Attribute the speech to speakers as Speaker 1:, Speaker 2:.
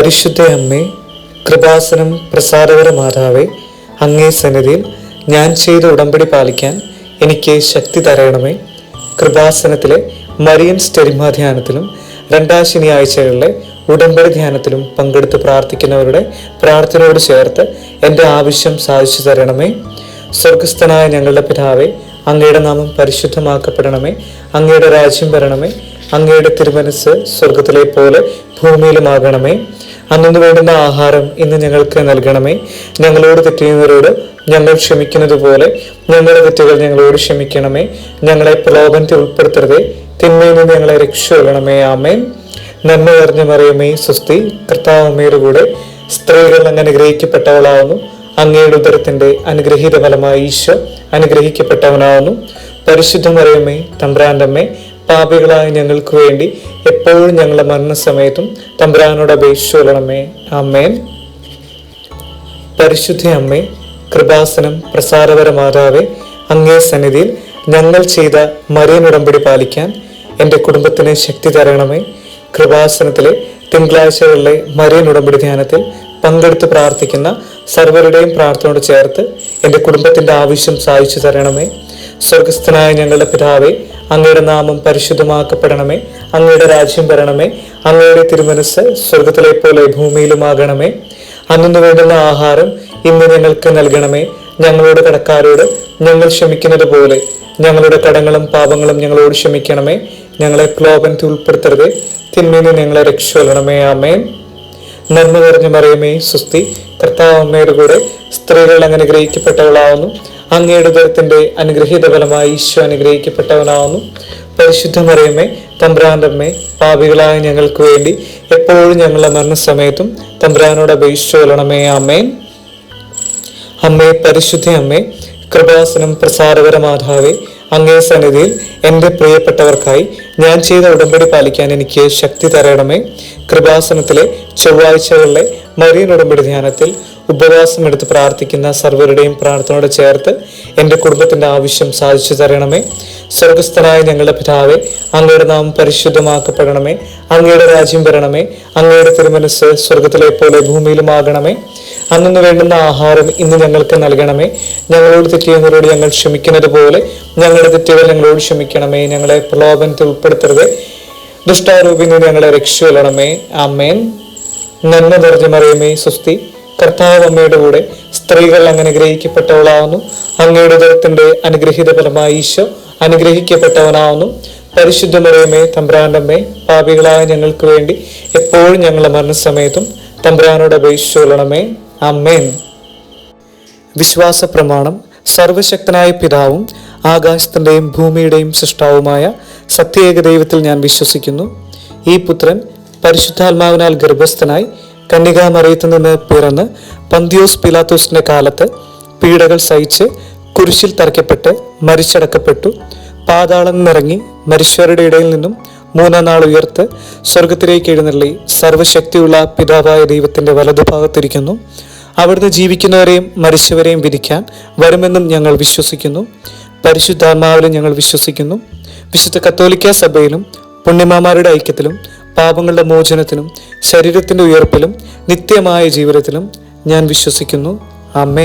Speaker 1: പരിശുദ്ധ അമ്മേ കൃപാസനം പ്രസാദകര മാതാവേ അങ്ങേ സന്നിധിയിൽ ഞാൻ ചെയ്ത ഉടമ്പടി പാലിക്കാൻ എനിക്ക് ശക്തി തരണമേ. കൃപാസനത്തിലെ മരിയൻ സ്റ്റെരിമ ധ്യാനത്തിലും രണ്ടാം ശനിയാഴ്ചകളിലെ ഉടമ്പടി ധ്യാനത്തിലും പങ്കെടുത്ത് പ്രാർത്ഥിക്കുന്നവരുടെ പ്രാർത്ഥനയോട് ചേർത്ത് എന്റെ ആവശ്യം സാധിച്ചു തരണമേ. സ്വർഗസ്ഥനായ ഞങ്ങളുടെ പിതാവേ അങ്ങയുടെ നാമം പരിശുദ്ധമാക്കപ്പെടണമേ. അങ്ങയുടെ രാജ്യം വരണമേ. അങ്ങയുടെ തിരുമനസ് സ്വർഗത്തിലെ പോലെ ഭൂമിയിലുമാകണമേ. അന്നു വേണ്ടുന്ന ആഹാരം ഇന്ന് ഞങ്ങൾക്ക് നൽകണമേ. ഞങ്ങളോട് തെറ്റിയുന്നവരോട് ഞങ്ങൾ ക്ഷമിക്കുന്നത് പോലെ ഞങ്ങളുടെ തെറ്റുകൾ ഞങ്ങളോട് ക്ഷമിക്കണമേ. ഞങ്ങളെ പ്രലോഭനത്തിൽ ഉൾപ്പെടുത്തരുതേ. തിന്മയിൽ നിന്ന് ഞങ്ങളെ രക്ഷപ്പെടണമേ ആമേൻ. നന്മ നിറഞ്ഞ മറിയമേ സുസ്തി കർത്താവമ്മയുടെ കൂടെ സ്ത്രീകൾ അങ്ങ് അനുഗ്രഹിക്കപ്പെട്ടവളാവുന്നു. അങ്ങയുടെ ഉദരത്തിന്റെ അനുഗ്രഹീത ഫലമായി ഈശോ അനുഗ്രഹിക്കപ്പെട്ടവനാവുന്നു. പരിശുദ്ധ മറിയമ്മേ തമ്പ്രാന്റെ പാപികളായ ഞങ്ങൾക്ക് വേണ്ടി എപ്പോഴും ഞങ്ങളുടെ മരണസമയത്തും അപേക്ഷിച്ചു കൊള്ളണമേ. അമ്മേൻ പരിശുദ്ധ അമ്മേ കൃപാസനം പ്രസാരപര മാതാവേ അങ്ങേ സന്നിധിയിൽ ഞങ്ങൾ ചെയ്ത മറിയൻ ഉടമ്പടി പാലിക്കാൻ എന്റെ കുടുംബത്തിന് ശക്തി തരണമേ. കൃപാസനത്തിലെ തിങ്കളാഴ്ചകളിലെ മറിയൻ ഉടമ്പടി ധ്യാനത്തിൽ പങ്കെടുത്ത് പ്രാർത്ഥിക്കുന്ന സർവരുടെയും പ്രാർത്ഥനയോട് ചേർത്ത് എന്റെ കുടുംബത്തിന്റെ ആവശ്യം സാധിച്ചു തരണമേ. സ്വർഗസ്ഥനായ ഞങ്ങളുടെ പിതാവേ അങ്ങയുടെ നാമം പരിശുദ്ധമാക്കപ്പെടണമേ. അങ്ങയുടെ രാജ്യം വരണമേ. അങ്ങയുടെ തിരുമനസ് സ്വർഗത്തിലെ പോലെ ഭൂമിയിലുമാകണമേ. അന്നു വേണ്ടുന്ന ആഹാരം ഇന്ന് ഞങ്ങൾക്ക് നൽകണമേ. ഞങ്ങളുടെ കടക്കാരോട് ഞങ്ങൾ ക്ഷമിക്കുന്നത് പോലെ ഞങ്ങളുടെ കടങ്ങളും പാപങ്ങളും ഞങ്ങളോട് ക്ഷമിക്കണമേ. ഞങ്ങളെ പ്രലോഭനത്തിൽ ഉൾപ്പെടുത്തരുതേ. തിന്മയിൽ നിന്ന് ഞങ്ങളെ രക്ഷകൊള്ളണമേ. ആമേൻ. നന്മ നിറഞ്ഞു മറിയമേ സുസ്തി കർത്താവ് അമ്മയുടെ കൂടെ സ്ത്രീകൾ അങ്ങനെ ഗ്രഹിക്കപ്പെട്ടവളാവുന്നു. അങ്ങയുടെ ഉദരത്തിന്റെ അനുഗ്രഹീത ഫലമായി ഈശോ അനുഗ്രഹിക്കപ്പെട്ടവനാവുന്നു. പരിശുദ്ധമറിയമ്മേ തമ്പ്രാന്റമ്മേ തമ്പ്രാന്റെ പാപികളായ ഞങ്ങൾക്ക് വേണ്ടി എപ്പോഴും ഞങ്ങളുടെ മരണസമയത്തും തമ്പ്രാനോട് അപേക്ഷിച്ചോളണമേ ആമേൻ. അമ്മേ പരിശുദ്ധ അമ്മേ കൃപാസനം പ്രസാരകര മാതാവേ അങ്ങേ സന്നിധിയിൽ എന്റെ പ്രിയപ്പെട്ടവർക്കായി ഞാൻ ചെയ്ത ഉടമ്പടി പാലിക്കാൻ എനിക്ക് ശക്തി തരണമേ. കൃപാസനത്തിലെ ചൊവ്വാഴ്ചകളിലെ മറിയൻ ഉടമ്പടി ധ്യാനത്തിൽ ഉപവാസം എടുത്ത് പ്രാർത്ഥിക്കുന്ന സർവരുടെയും പ്രാർത്ഥനയോട് ചേർത്ത് എന്റെ കുടുംബത്തിന്റെ ആവശ്യം സാധിച്ചു തരണമേ. സ്വർഗസ്ഥനായ ഞങ്ങളുടെ പിതാവെ അങ്ങയുടെ നാമം പരിശുദ്ധമാക്കപ്പെടണമേ. അങ്ങയുടെ രാജ്യം വരണമേ. അങ്ങയുടെ തിരുമനസ് സ്വർഗത്തിലെ പോലെ ഭൂമിയിലുമാകണമേ. അന്നു വേണ്ടുന്ന ആഹാരം ഇന്ന് ഞങ്ങൾക്ക് നൽകണമേ. ഞങ്ങളോട് തെറ്റിയുന്നവരോട് ഞങ്ങൾ ക്ഷമിക്കുന്നത് പോലെ ഞങ്ങളുടെ തെറ്റുകൾ ഞങ്ങളോട് ക്ഷമിക്കണമേ. ഞങ്ങളെ പ്രലോഭനത്തിൽ ഉൾപ്പെടുത്തരുത്. ദുഷ്ടാരൂപിൽ ഞങ്ങളെ രക്ഷപ്പെടണമേ അമ്മേൻ നന്മ നിറഞ്ഞ മറിയമേ സുസ്തി കർത്താവ് അമ്മയുടെ കൂടെ സ്ത്രീകൾ അങ്ങനെ ഗ്രഹിക്കപ്പെട്ടവളാവുന്നു. അങ്ങയുടെ ഉദരത്തിന്റെ അനുഗ്രഹീത ഫലമായി ഈശോ അനുഗ്രഹിക്കപ്പെട്ടവനാവുന്നു. പരിശുദ്ധ മറിയമേ തമ്പ്രാന്റമ്മേ പാപികളായ ഞങ്ങൾക്ക് വേണ്ടി എപ്പോഴും ഞങ്ങളുടെ മരണസമയത്തും തമ്പ്രാനോട് അപേക്ഷിച്ചുകൊള്ളണമേ അമ്മേൻ വിശ്വാസ പ്രമാണം സർവശക്തനായ പിതാവും ആകാശത്തിന്റെയും ഭൂമിയുടെയും സൃഷ്ടാവുമായ സത്യേക ദൈവത്തിൽ ഞാൻ വിശ്വസിക്കുന്നു. ഈ പുത്രൻ പരിശുദ്ധാത്മാവിനാൽ ഗർഭസ്ഥനായി കന്യകാമറിയത്തു നിന്ന് പിറന്ന് പന്തിയോസ് പിലാത്തോസിന്റെ കാലത്ത് പീഡകൾ സഹിച്ച് കുരിശിൽ തറയ്ക്കപ്പെട്ട് മരിച്ചടക്കപ്പെട്ടു. പാതാളം നിറങ്ങി മരിച്ചവരുടെ ഇടയിൽ നിന്നും മൂന്നാം നാൾ ഉയർത്ത് സ്വർഗത്തിലേക്ക് എഴുന്നള്ളി സർവശക്തിയുള്ള പിതാവായ ദൈവത്തിന്റെ വലതുഭാഗത്തിരിക്കുന്നു. അവിടുന്ന് ജീവിക്കുന്നവരെയും മരിച്ചവരെയും വിധിക്കാൻ വരുമെന്നും ഞങ്ങൾ വിശ്വസിക്കുന്നു. പരിശുദ്ധാത്മാവിലും ഞങ്ങൾ വിശ്വസിക്കുന്നു. വിശുദ്ധ കത്തോലിക്ക സഭയിലും പുണ്യമാമാരുടെ ഐക്യത്തിലും പാപങ്ങളുടെ മോചനത്തിനും ശരീരത്തിന്റെ ഉയർപ്പിലും നിത്യമായ ജീവിതത്തിലും ഞാൻ വിശ്വസിക്കുന്നു. അമ്മേ